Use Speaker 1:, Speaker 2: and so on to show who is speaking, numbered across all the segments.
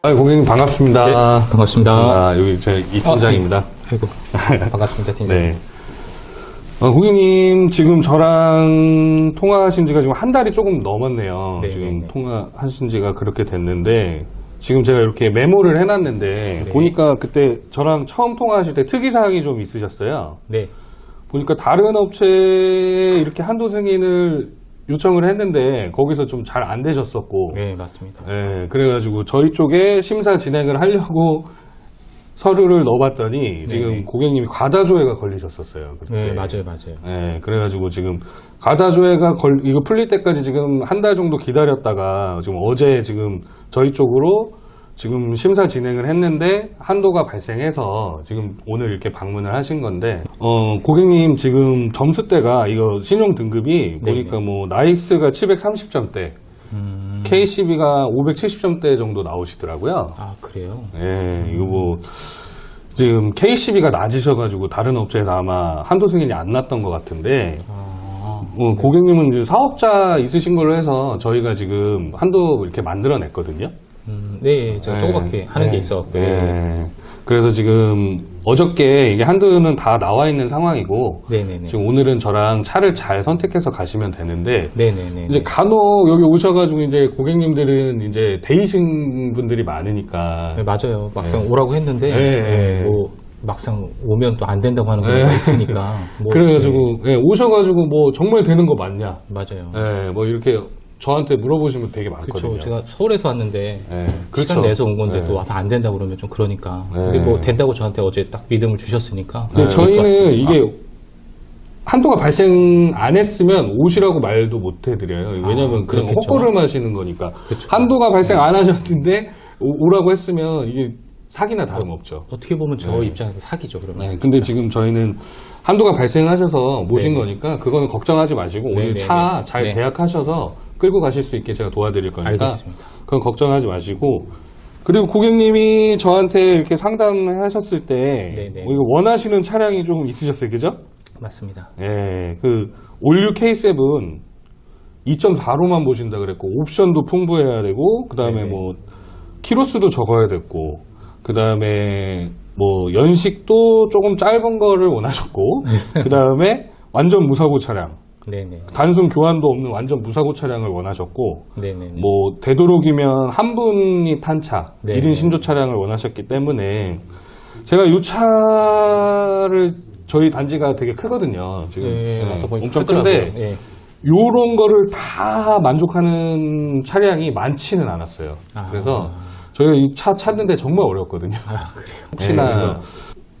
Speaker 1: 아, 고객님 반갑습니다.
Speaker 2: 네, 반갑습니다.
Speaker 1: 아, 여기 제이 팀장입니다.
Speaker 2: 아이고, 반갑습니다, 팀장님.
Speaker 1: 네. 어, 고객님 지금 저랑 통화하신 지가 지금 한 달이 조금 넘었네요.
Speaker 2: 네,
Speaker 1: 지금
Speaker 2: 네, 네.
Speaker 1: 통화하신 지가 그렇게 됐는데 지금 제가 이렇게 메모를 해놨는데
Speaker 2: 네.
Speaker 1: 보니까 그때 저랑 처음 통화하실 때 특이사항이 좀 있으셨어요.
Speaker 2: 네.
Speaker 1: 보니까 다른 업체에 이렇게 한도 승인을 요청을 했는데 거기서 좀 잘 안 되셨었고
Speaker 2: 네, 맞습니다.
Speaker 1: 예, 그래가지고 저희 쪽에 심사 진행을 하려고 서류를 넣어봤더니 지금
Speaker 2: 네네.
Speaker 1: 고객님이 과다조회가 걸리셨었어요. 그때.
Speaker 2: 네, 맞아요, 맞아요.
Speaker 1: 예, 그래가지고 지금 과다조회가 걸 이거 풀릴 때까지 지금 한 달 정도 기다렸다가 지금 어제 지금 저희 쪽으로 지금 심사 진행을 했는데 한도가 발생해서 지금 오늘 이렇게 방문을 하신 건데 어 고객님 지금 점수대가 이거 신용 등급이 보니까 뭐 나이스가 730점대
Speaker 2: 음,
Speaker 1: KCB가 570점대 정도 나오시더라고요.
Speaker 2: 아, 그래요?
Speaker 1: 예, 이거 뭐, 지금 KCB가 낮으셔가지고 다른 업체에서 아마 한도 승인이 안 났던 것 같은데,
Speaker 2: 아,
Speaker 1: 어, 고객님은 이제 사업자 있으신 걸로 해서 저희가 지금 한도 이렇게 만들어냈거든요.
Speaker 2: 음, 네, 제가 조그맣게 하는 게 있어갖고.
Speaker 1: 예. 그래서 지금 어저께 이게 한도는 다 나와 있는 상황이고,
Speaker 2: 네네네.
Speaker 1: 지금 오늘은 저랑 차를 잘 선택해서 가시면 되는데,
Speaker 2: 네네네.
Speaker 1: 이제 간혹 여기 오셔가지고 이제 고객님들은 이제 데이신 분들이 많으니까
Speaker 2: 네, 맞아요. 막상 오라고 했는데,
Speaker 1: 네.
Speaker 2: 네, 뭐, 막상 오면 또 안 된다고 하는 경우가
Speaker 1: 네.
Speaker 2: 있으니까. 뭐,
Speaker 1: 그래가지고 예, 오셔가지고 뭐 정말 되는 거 맞냐?
Speaker 2: 네, 맞아요.
Speaker 1: 예, 뭐 이렇게 저한테 물어보시면 되게
Speaker 2: 그렇죠.
Speaker 1: 많거든요.
Speaker 2: 제가 서울에서 왔는데,
Speaker 1: 예,
Speaker 2: 시간 내서 온 건데
Speaker 1: 예.
Speaker 2: 또 와서 안 된다고 그러면 좀 그러니까.
Speaker 1: 네.
Speaker 2: 이게 뭐 된다고 저한테 어제 딱 믿음을 주셨으니까.
Speaker 1: 근데
Speaker 2: 네,
Speaker 1: 저희는. 이게 한도가 발생 안 했으면 오시라고 말도 못 해드려요. 왜냐면
Speaker 2: 아,
Speaker 1: 그냥
Speaker 2: 그렇겠죠.
Speaker 1: 헛걸음 하시는 거니까.
Speaker 2: 그쵸.
Speaker 1: 한도가 발생 안 하셨는데 오- 오라고 했으면 이게 사기나 다름없죠.
Speaker 2: 어떻게 보면 저
Speaker 1: 네.
Speaker 2: 입장에서 사기죠, 그러면.
Speaker 1: 네, 근데 지금 저희는 한도가 발생하셔서 모신
Speaker 2: 네네.
Speaker 1: 거니까 그거는 걱정하지 마시고 오늘. 차잘
Speaker 2: 네.
Speaker 1: 계약하셔서 끌고 가실 수 있게 제가 도와드릴 거니까
Speaker 2: 알겠습니다.
Speaker 1: 그건 걱정하지 마시고 그리고 고객님이 저한테 이렇게 상담하셨을 때
Speaker 2: 네네.
Speaker 1: 뭐 이거 원하시는 차량이 좀 있으셨어요, 그죠?
Speaker 2: 맞습니다.
Speaker 1: 예, 그 올류 K7 2.4로만 보신다 그랬고 옵션도 풍부해야 되고 그 다음에. 뭐 키로수도 적어야 됐고 그 다음에 뭐 연식도 조금 짧은 거를 원하셨고 그 다음에 완전 무사고 차량
Speaker 2: 네네.
Speaker 1: 단순 교환도 없는 완전 무사고 차량을 원하셨고
Speaker 2: 네네.
Speaker 1: 뭐 되도록이면 한 분이 탄 차,
Speaker 2: 네.
Speaker 1: 1인 신조 차량을 원하셨기 때문에 제가 이 차를 저희 단지가 되게 크거든요. 지금
Speaker 2: 네,
Speaker 1: 네, 엄청. 큰데
Speaker 2: 네.
Speaker 1: 요런 거를 다 만족하는 차량이 많지는 않았어요.
Speaker 2: 아.
Speaker 1: 그래서 저희가 이 차 찾는데 정말 어렵거든요.
Speaker 2: 아, 그래요.
Speaker 1: 혹시나
Speaker 2: 네,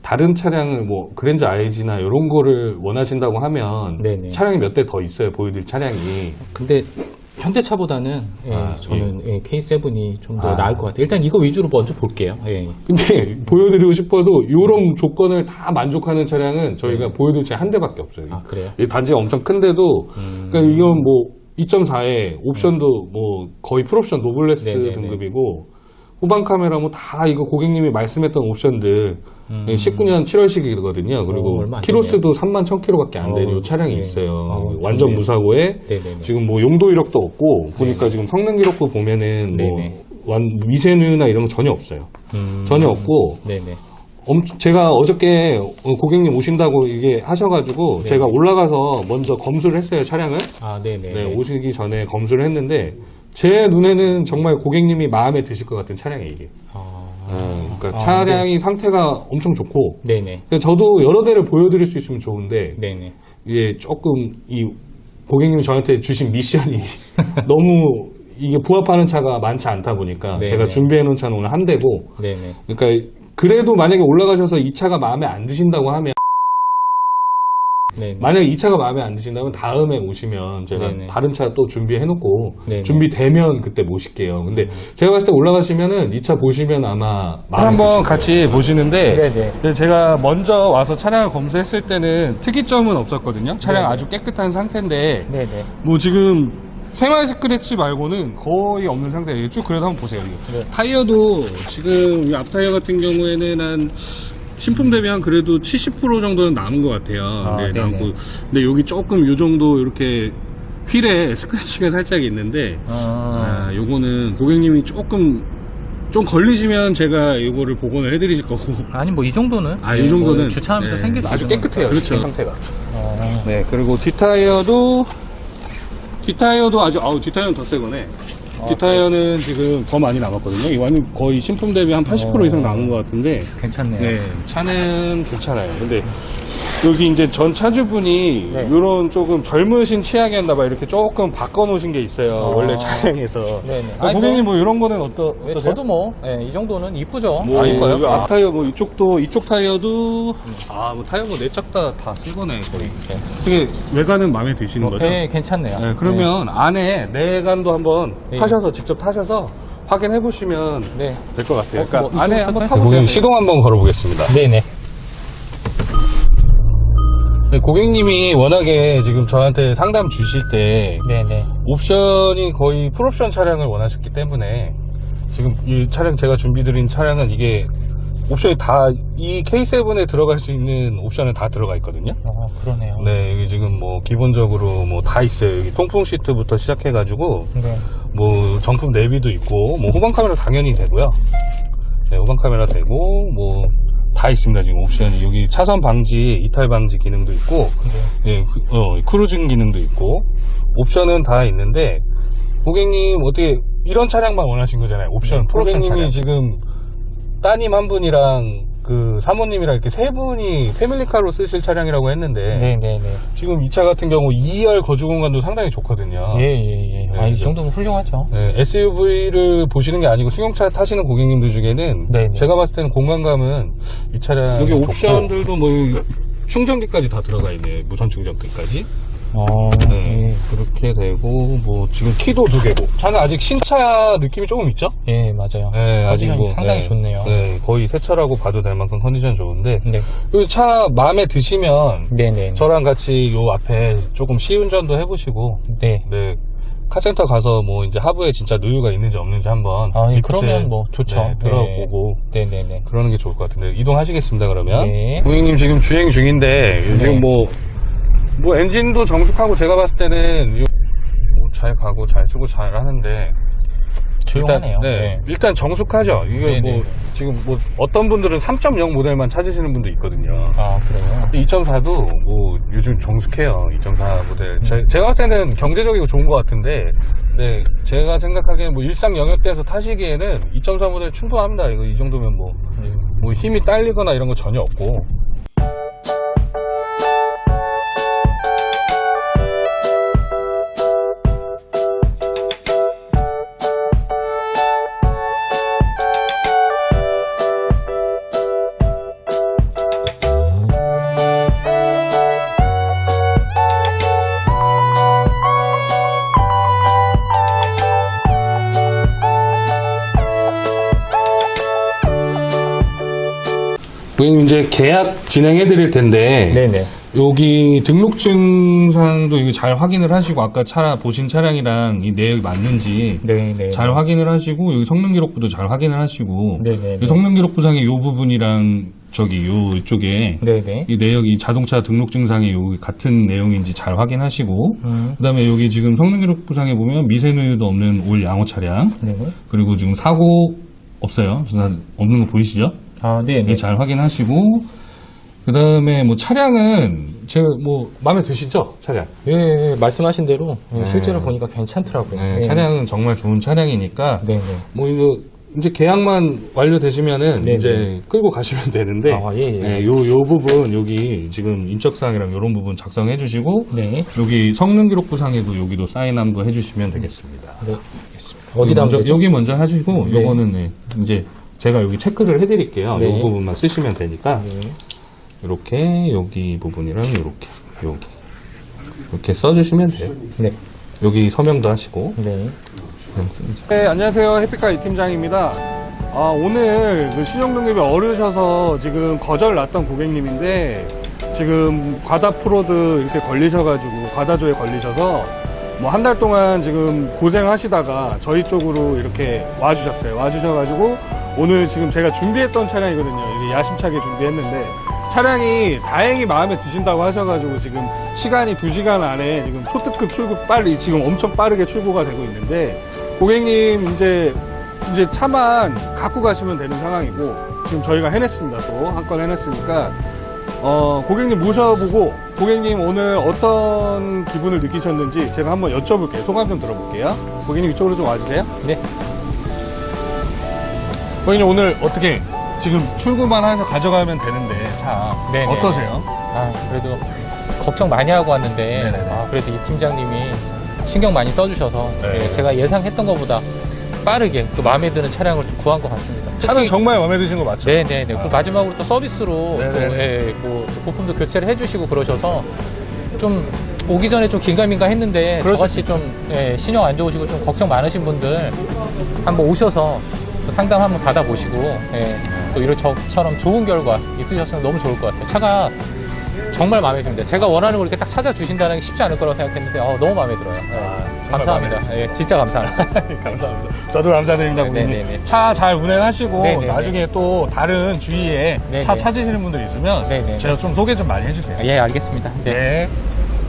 Speaker 1: 다른 차량을 뭐 그랜저 IG나 이런 거를 원하신다고 하면
Speaker 2: 네네.
Speaker 1: 차량이 몇 대 더 있어요. 보여드릴 차량이.
Speaker 2: 근데 현대차보다는 예,
Speaker 1: 아,
Speaker 2: 저는 예, K7이 좀 더
Speaker 1: 아.
Speaker 2: 나을 것 같아요. 일단 이거 위주로 먼저 볼게요. 예.
Speaker 1: 근데 보여드리고 싶어도 이런 조건을 다 만족하는 차량은 저희가 보여드릴 차한 대밖에 없어요.
Speaker 2: 아 그래요?
Speaker 1: 이 단지가 엄청 큰데도
Speaker 2: 음.
Speaker 1: 그러니까 이건 뭐 2.4에 옵션도 뭐 거의 풀옵션 노블레스
Speaker 2: 네네네.
Speaker 1: 등급이고 후방 카메라 뭐 다 이거 고객님이 말씀했던 옵션들
Speaker 2: 음.
Speaker 1: 19년 7월식이거든요. 그리고
Speaker 2: 어,
Speaker 1: 키로수도 3만 1000km밖에 안 되는
Speaker 2: 어,
Speaker 1: 이 차량이
Speaker 2: 네.
Speaker 1: 있어요.
Speaker 2: 어,
Speaker 1: 완전
Speaker 2: 좋네요.
Speaker 1: 무사고에
Speaker 2: 네네네.
Speaker 1: 지금 뭐 용도 이력도 없고 보니까 지금 성능 기록도 보면은 뭐
Speaker 2: 네네.
Speaker 1: 완, 미세누나 이런 거 전혀 없어요.
Speaker 2: 음.
Speaker 1: 전혀 없고
Speaker 2: 네네.
Speaker 1: 엄- 제가 어저께 어, 고객님 오신다고 이게 하셔가지고 제가 올라가서 먼저 검수를 했어요 차량을
Speaker 2: 아 네네.
Speaker 1: 네, 오시기 전에 검수를 했는데 제 눈에는 정말 고객님이 마음에 드실 것 같은 차량이에요 이게
Speaker 2: 아,
Speaker 1: 네, 그러니까
Speaker 2: 아,
Speaker 1: 차량이 상태가 엄청 좋고
Speaker 2: 네네.
Speaker 1: 저도 여러 대를 보여드릴 수 있으면 좋은데
Speaker 2: 네네.
Speaker 1: 이게 조금 이 고객님이 저한테 주신 미션이 너무 이게 부합하는 차가 많지 않다 보니까
Speaker 2: 네네.
Speaker 1: 제가 준비해 놓은 차는 오늘 한 대고
Speaker 2: 네네.
Speaker 1: 그러니까 그래도 만약에 올라가셔서 이 차가 마음에 안 드신다고 하면
Speaker 2: 네네.
Speaker 1: 만약에 이 차가 마음에 안 드신다면 다음에 오시면 제가
Speaker 2: 네네.
Speaker 1: 다른 차 또 준비해 놓고
Speaker 2: 네네.
Speaker 1: 준비되면 그때 모실게요. 근데 제가 봤을 때 올라가시면은 이 차 보시면 아마
Speaker 3: 한번 같이 보시는데
Speaker 2: 네네.
Speaker 3: 그래서 제가 먼저 와서 차량을 검수했을 때는 특이점은 없었거든요. 차량
Speaker 2: 네네.
Speaker 3: 아주 깨끗한 상태인데
Speaker 2: 네네.
Speaker 3: 뭐 지금 생활 스크래치 말고는 거의 없는 상태예요. 쭉 그래도 한번 보세요. 이거.
Speaker 2: 네.
Speaker 3: 타이어도 지금 이 앞타이어 같은 경우에는 한 신품 대비한 그래도 70% 정도는 남은 것 같아요.
Speaker 2: 아,
Speaker 3: 네,
Speaker 2: 네네.
Speaker 3: 남고 근데 여기 조금 요 정도 이렇게 휠에 스크래치가 살짝 있는데
Speaker 2: 아,
Speaker 3: 아, 요거는 고객님이 조금 좀 걸리시면 제가 이거를 복원을 해드릴 거고.
Speaker 2: 아니 뭐 이 정도는
Speaker 3: 아, 이 정도는
Speaker 2: 뭐 주차하면서
Speaker 3: 네,
Speaker 2: 생길 수
Speaker 1: 아주
Speaker 2: 있는
Speaker 1: 깨끗해요.
Speaker 3: 그렇죠.
Speaker 1: 이 상태가.
Speaker 2: 어,
Speaker 1: 네, 그리고 뒷타이어도
Speaker 3: 뒷타이어도 아주, 아우, 뒷타이어는 더 새 거네. 뒷타이어는 지금 더 많이 남았거든요. 이거는 거의 신품 대비 한 80% 이상 남은 것 같은데.
Speaker 2: 괜찮네요.
Speaker 3: 네, 차는 괜찮아요. 근데 여기 이제 전 차주분이
Speaker 2: 네.
Speaker 3: 이런 조금 젊으신 취향이었나 봐요. 이렇게 조금 바꿔놓으신 게 있어요.
Speaker 2: 어.
Speaker 3: 원래 차량에서.
Speaker 2: 네네.
Speaker 3: 아,
Speaker 2: 아니,
Speaker 3: 고객님 뭐 이런 거는 어떠,
Speaker 2: 네,
Speaker 3: 어떠세요?
Speaker 2: 저도 뭐이 정도는 이쁘죠.
Speaker 3: 뭐,
Speaker 1: 아, 이뻐요?
Speaker 3: 이거 앞타이어 뭐 이쪽도 이쪽 타이어도 아 뭐 타이어 뭐네 짝다다 쓰거네 거의. 어떻게 외관은 마음에 드시는 거죠?
Speaker 2: 네, 괜찮네요.
Speaker 3: 네, 그러면 안에 내관도 한번
Speaker 2: 네.
Speaker 3: 타셔서 직접 타셔서 확인해 보시면
Speaker 2: 네.
Speaker 3: 될 것 같아요.
Speaker 2: 어,
Speaker 3: 그러니까
Speaker 2: 뭐
Speaker 3: 안에
Speaker 2: 이쪽부터
Speaker 3: 한번? 타보세요.
Speaker 1: 고객님 시동 한번 걸어보겠습니다.
Speaker 2: 네네.
Speaker 1: 네, 고객님이 워낙에 지금 저한테 상담 주실 때
Speaker 2: 네네.
Speaker 1: 옵션이 거의 풀옵션 차량을 원하셨기 때문에 지금 이 차량 제가 준비 드린 차량은 이게 옵션이 다 이 K7에 들어갈 수 있는 옵션은 다 들어가 있거든요.
Speaker 2: 어, 그러네요.
Speaker 1: 네, 여기 지금 뭐 기본적으로 뭐 다 있어요. 여기 통풍 시트부터 시작해가지고
Speaker 2: 네.
Speaker 1: 뭐 정품 내비도 있고 뭐 후방 카메라 당연히 되고요. 네, 후방 카메라 되고 뭐 다 있습니다. 지금 옵션이 여기 차선 방지, 이탈 방지 기능도 있고, 예, 그, 어, 크루징 기능도 있고 옵션은 다 있는데 고객님 어떻게 이런 차량만 원하신 거잖아요. 옵션
Speaker 2: 네, 풀옵션
Speaker 1: 고객님이
Speaker 2: 차량.
Speaker 1: 지금 따님 한 분이랑 그 사모님이랑 이렇게 세 분이 패밀리카로 쓰실 차량이라고 했는데
Speaker 2: 네네네.
Speaker 1: 지금 이 차 같은 경우 2열 거주 공간도 상당히 좋거든요.
Speaker 2: 예, 예, 예. 아,
Speaker 1: 네,
Speaker 2: 이 정도면 훌륭하죠.
Speaker 1: SUV를 보시는 게 아니고 승용차 타시는 고객님들 중에는
Speaker 2: 네네.
Speaker 1: 제가 봤을 때는 공간감은 이 차량
Speaker 3: 여기 옵션들도 뭐
Speaker 1: 충전기까지 다 들어가 있네 무선 충전기까지
Speaker 2: 어,
Speaker 1: 네, 그렇게 되고 뭐 지금 키도 두 개고 차는 아직 신차 느낌이 조금 있죠?
Speaker 2: 예, 예, 맞아요.
Speaker 1: 네, 아직
Speaker 2: 컨디션이
Speaker 1: 뭐
Speaker 2: 상당히
Speaker 1: 네,
Speaker 2: 좋네요.
Speaker 1: 네, 거의 새 차라고 봐도 될 만큼 컨디션 좋은데
Speaker 2: 네.
Speaker 1: 이 차 마음에 드시면
Speaker 2: 네 네.
Speaker 1: 저랑 같이 요 앞에 조금 시운전도 해보시고
Speaker 2: 네.
Speaker 1: 네. 카센터 가서 뭐 이제 하부에 진짜 누유가 있는지 없는지 한번
Speaker 2: 아, 예,
Speaker 1: 리프트,
Speaker 2: 그러면 뭐 좋죠.
Speaker 1: 네, 들어보고
Speaker 2: 네 네 네.
Speaker 1: 그러는 게 좋을 것 같은데 이동하시겠습니다 그러면
Speaker 2: 네.
Speaker 1: 고객님 지금 주행 중인데 지금 뭐, 뭐 엔진도 정숙하고 제가 봤을 때는 뭐잘 가고 잘 쓰고 잘 하는데
Speaker 2: 조용하네요.
Speaker 1: 일단, 네,
Speaker 2: 네.
Speaker 1: 일단 정숙하죠 이게
Speaker 2: 네,
Speaker 1: 뭐
Speaker 2: 네, 네.
Speaker 1: 지금 뭐 어떤 분들은 3.0 모델만 찾으시는 분도 있거든요
Speaker 2: 아, 그래요?
Speaker 1: 2.4도 뭐 요즘 정숙해요. 2.4 모델. 제, 제가 봤을 때는 경제적이고 좋은 것 같은데, 네, 제가 생각하기에는 뭐 일상 영역대에서 타시기에는 2.4 모델 충분합니다. 이거 이 정도면 뭐, 뭐 힘이 딸리거나 이런 거 전혀 없고. 고객님 이제 계약 진행해 드릴 텐데,
Speaker 2: 네네.
Speaker 1: 여기 등록증상도 이거 잘 확인을 하시고, 아까 차 보신 차량이랑 이 내역이 맞는지
Speaker 2: 네네.
Speaker 1: 잘 확인을 하시고, 여기 성능 기록부도 잘 확인을 하시고,
Speaker 2: 네네.
Speaker 1: 이 성능 기록부상의 요 부분이랑 저기 요 이쪽에
Speaker 2: 네네.
Speaker 1: 이 내역이 자동차 등록증상에 여기 같은 내용인지 잘 확인하시고
Speaker 2: 음.
Speaker 1: 그다음에 여기 지금 성능 기록부상에 보면 미세누유도 없는 올 양호 차량
Speaker 2: 네네.
Speaker 1: 그리고 지금 사고 없어요. 없는 거 보이시죠?
Speaker 2: 아, 네네.
Speaker 1: 이거 잘 확인하시고 그 다음에 뭐 차량은 제가 뭐 마음에 드시죠? 차량.
Speaker 2: 예, 예, 말씀하신 대로 예, 실제로 보니까 괜찮더라고요.
Speaker 1: 네,
Speaker 2: 예.
Speaker 1: 차량은 정말 좋은 차량이니까
Speaker 2: 네 네.
Speaker 1: 뭐 이거 이제 계약만 완료되시면은
Speaker 2: 네네.
Speaker 1: 이제 끌고 가시면 되는데
Speaker 2: 아, 예, 예.
Speaker 1: 네, 요, 요 부분 여기 지금 인적사항이랑 요런 부분 작성해 주시고
Speaker 2: 네.
Speaker 1: 여기 성능기록부상에도 여기도 사인 한번 해주시면 되겠습니다.
Speaker 2: 네. 알겠습니다. 어디다
Speaker 1: 먼저? 여기 먼저 해주시고
Speaker 2: 네.
Speaker 1: 요거는 네, 이제 제가 여기 체크를 해드릴게요.
Speaker 2: 네.
Speaker 1: 요 부분만 쓰시면 되니까
Speaker 2: 네.
Speaker 1: 이렇게 여기 부분이랑 이렇게 여기 이렇게 써주시면 돼요.
Speaker 2: 네.
Speaker 1: 여기 서명도 하시고
Speaker 2: 네.
Speaker 3: 네, 안녕하세요. 해피카 이 팀장입니다. 아, 오늘 그 신용등급이 어르셔서 지금 거절 났던 고객님인데 지금 과다 프로드 이렇게 걸리셔가지고 과다조에 걸리셔서 뭐 한 달 동안 지금 고생하시다가 저희 쪽으로 이렇게 와주셨어요. 와주셔가지고 오늘 지금 제가 준비했던 차량이거든요. 야심차게 준비했는데 차량이 다행히 마음에 드신다고 하셔가지고 지금 시간이 2시간 안에 지금 초특급 출고 빨리 지금 엄청 빠르게 출고가 되고 있는데 고객님 이제
Speaker 1: 이제 차만 갖고 가시면 되는 상황이고 지금 저희가 해냈습니다. 또 한 건 해냈으니까 어, 고객님 모셔보고 고객님 오늘 어떤 기분을 느끼셨는지 제가 한번 여쭤볼게요. 소감 좀 들어볼게요. 고객님 이쪽으로 좀 와주세요.
Speaker 2: 네.
Speaker 1: 고객님 오늘 어떻게 지금 출고만 해서 가져가면 되는데 차
Speaker 2: 네네.
Speaker 1: 어떠세요?
Speaker 2: 아, 그래도 걱정 많이 하고 왔는데,
Speaker 1: 네네네.
Speaker 2: 아, 그래도 이 팀장님이 신경 많이 써주셔서,
Speaker 1: 네.
Speaker 2: 예, 제가 예상했던 것보다 빠르게 또 마음에 드는 차량을 또 구한 것 같습니다.
Speaker 1: 차는
Speaker 2: 특히-
Speaker 1: 정말 마음에 드신 거 맞죠?
Speaker 2: 네네네. 그리고 마지막으로 또 서비스로 또,
Speaker 1: 네네.
Speaker 2: 예, 뭐또 부품도 교체를 해주시고 그러셔서 좀 오기 전에 좀 긴가민가 했는데
Speaker 1: 그럴 수
Speaker 2: 저같이 좀 예, 신용 안 좋으시고 좀 걱정 많으신 분들 한번 오셔서 또 상담 한번 받아보시고 예, 또 이런 저처럼 좋은 결과 있으셨으면 너무 좋을 것 같아요. 차가 정말 마음에 듭니다. 제가 원하는 걸 이렇게 딱 찾아주신다는 게 쉽지 않을 거라고 생각했는데 어, 너무 마음에 들어요. 예,
Speaker 1: 아, 정말
Speaker 2: 감사합니다.
Speaker 1: 마음에
Speaker 2: 예, 진짜 감사합니다.
Speaker 1: 감사합니다. 저도 감사드립니다, 고객님.
Speaker 2: 네네네.
Speaker 1: 차 잘 운행하시고
Speaker 2: 네 네 네.
Speaker 1: 나중에 또 다른 주위에
Speaker 2: 네네.
Speaker 1: 차 찾으시는 분들 있으면
Speaker 2: 네 네.
Speaker 1: 제가 좀 소개 좀 많이 해주세요.
Speaker 2: 예, 알겠습니다. 네.
Speaker 1: 네.